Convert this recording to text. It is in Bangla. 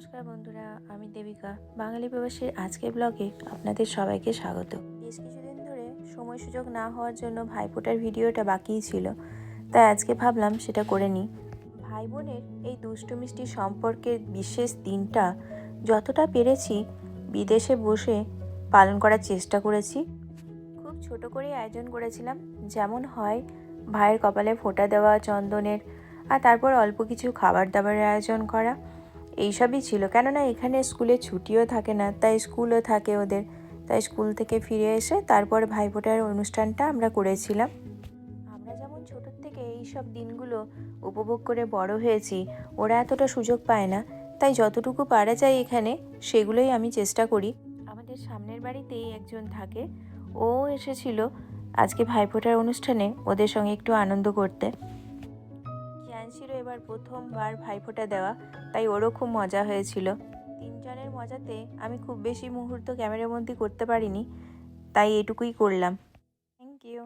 নমস্কার বন্ধুরা, আমি দেবিকা। বাঙালি প্রবাসীর আজকের ব্লগে আপনাদের সবাইকে স্বাগত। বেশ কিছুদিন ধরে সময় সুযোগ না হওয়ার জন্য ভাইফোঁটার ভিডিওটা বাকিই ছিল, তাই আজকে ভাবলাম সেটা করে নিই। ভাই বোনের এই দুষ্টু মিষ্টি সম্পর্কের বিশেষ দিনটা যতটা পেরেছি বিদেশে বসে পালন করার চেষ্টা করেছি। খুব ছোট করেই আয়োজন করেছিলাম, যেমন হয় ভাইয়ের কপালে ফোঁটা দেওয়া, চন্দনের, আর তারপর অল্প কিছু খাবার দাবারের আয়োজন করা। এইসবই ছিল। কেননা এখানে স্কুলে ছুটিও থাকে না, তাই স্কুলও থাকে ওদের। তাই স্কুল থেকে ফিরে এসে তারপর ভাইফোঁটার অনুষ্ঠানটা আমরা করেছিলাম। আমরা যেমন ছোটোর থেকে এই সব দিনগুলো উপভোগ করে বড় হয়েছি, ওরা এতটা সুযোগ পায় না। তাই যতটুকু পারা যায় এখানে, সেগুলোই আমি চেষ্টা করি। আমাদের সামনের বাড়িতেই একজন থাকে, ও এসেছিল আজকে ভাইফোঁটার অনুষ্ঠানে ওদের সঙ্গে একটু আনন্দ করতে। ছিল এবার প্রথমবার ভাইফোঁটা দেওয়া, তাই ওরও খুব মজা হয়েছিল। তিনজনের মজাতে আমি খুব বেশি মুহূর্ত ক্যামেরাবন্দি করতে পারিনি, তাই এটুকুই করলাম। Thank you